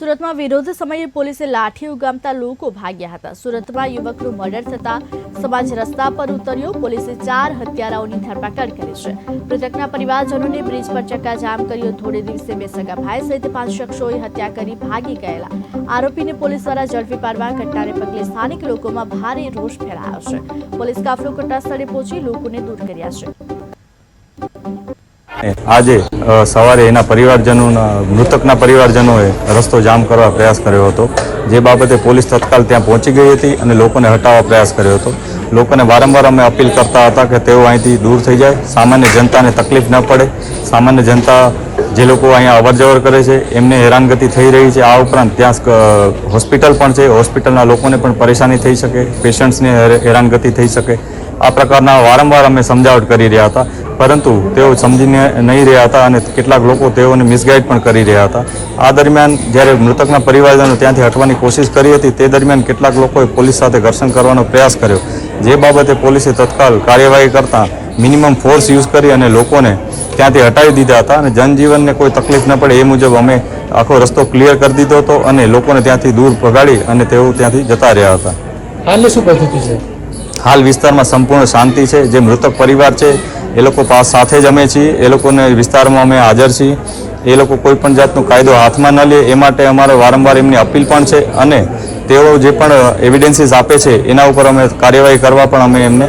સુરતમાં વિરોધ સમયે પોલીસે લાઠી ઉગામતા લોકો ભાગ્યા હતા. સુરતમાં યુવકનું મર્ડર થતા સમાજ રસ્તા પર ઉતર્યો. પોલીસે ચાર હત્યારાઓની ધરપકડ કરી છે. મૃતકના પરિવારજનોને બ્રિજ પર ચક્કાજામ કર્યો. થોડે દિવસે બે સગા ભાઈ સહિત પાંચ શખ્સોએ હત્યા કરી ભાગી ગયેલા. આરોપીને પોલીસ દ્વારા ઝડપી પાડવા ઘટનાને પગલે સ્થાનિક લોકોમાં ભારે રોષ ફેલાયો છે. પોલીસ કાફલો ઘટના સ્થળે પહોંચી લોકોને દૂર કર્યા છે. આજે સવારે એના પરિવારજનોના, મૃતકના પરિવારજનોએ રસ્તો જામ કરવા પ્રયાસ કર્યો હતો. જે બાબતે પોલીસ તત્કાલ ત્યાં પહોંચી ગઈ હતી અને લોકોને હટાવવા પ્રયાસ કર્યો હતો. લોકોને વારંવાર અમે અપીલ કરતા હતા કે તેઓ અહીંથી દૂર થઈ જાય. સામાન્ય જનતાને તકલીફ ન પડે. સામાન્ય જનતા જે લોકો અહીંયા અવરજવર કરે છે, એમને હેરાનગતિ થઈ રહી છે. આ ઉપરાંત ત્યાં હોસ્પિટલ પણ છે. હોસ્પિટલના લોકોને પણ પરેશાની થઈ શકે. પેશન્ટ્સને હેરાનગતિ થઈ શકે. આ પ્રકારના વારંવાર અમે સમજાવટ કરી રહ્યા હતા. પરંતુ તેઓ સમજીને નહીં રહ્યા હતા અને કેટલાક લોકો તેઓને મિસગાઈડ પણ કરી રહ્યા હતા. આ દરમિયાન જ્યારે મૃતકના પરિવારજનો ત્યાંથી હટવાની કોશિશ કરી હતી, તે દરમિયાન કેટલાક લોકોએ પોલીસ સાથે ઘર્ષણ કરવાનો પ્રયાસ કર્યો. જે બાબતે પોલીસે તત્કાલ કાર્યવાહી કરતાં મિનિમમ ફોર્સ યુઝ કરી અને લોકોને ત્યાંથી હટાવી દીધા હતા અને જનજીવનને કોઈ તકલીફ ન પડે એ મુજબ અમે આખો રસ્તો ક્લિયર કરી દીધો હતો અને લોકોને ત્યાંથી દૂર ભગાડી અને તેઓ ત્યાંથી જતા રહ્યા હતા. હાલની શું પરિસ્થિતિ છે? હાલ વિસ્તારમાં સંપૂર્ણ શાંતિ છે. જે મૃતક પરિવાર છે, એ લોકો પાસ સાથે જ અમે છીએ. એ લોકોને વિસ્તારમાં અમે હાજર છીએ. એ લોકો કોઈ પણ જાતનો કાયદો હાથમાં ન લે, એ માટે અમારે વારંવાર એમની અપીલ પણ છે અને તેઓ જે પણ એવિડન્સીસ આપે છે, એના ઉપર અમે કાર્યવાહી કરવા પણ અમે એમને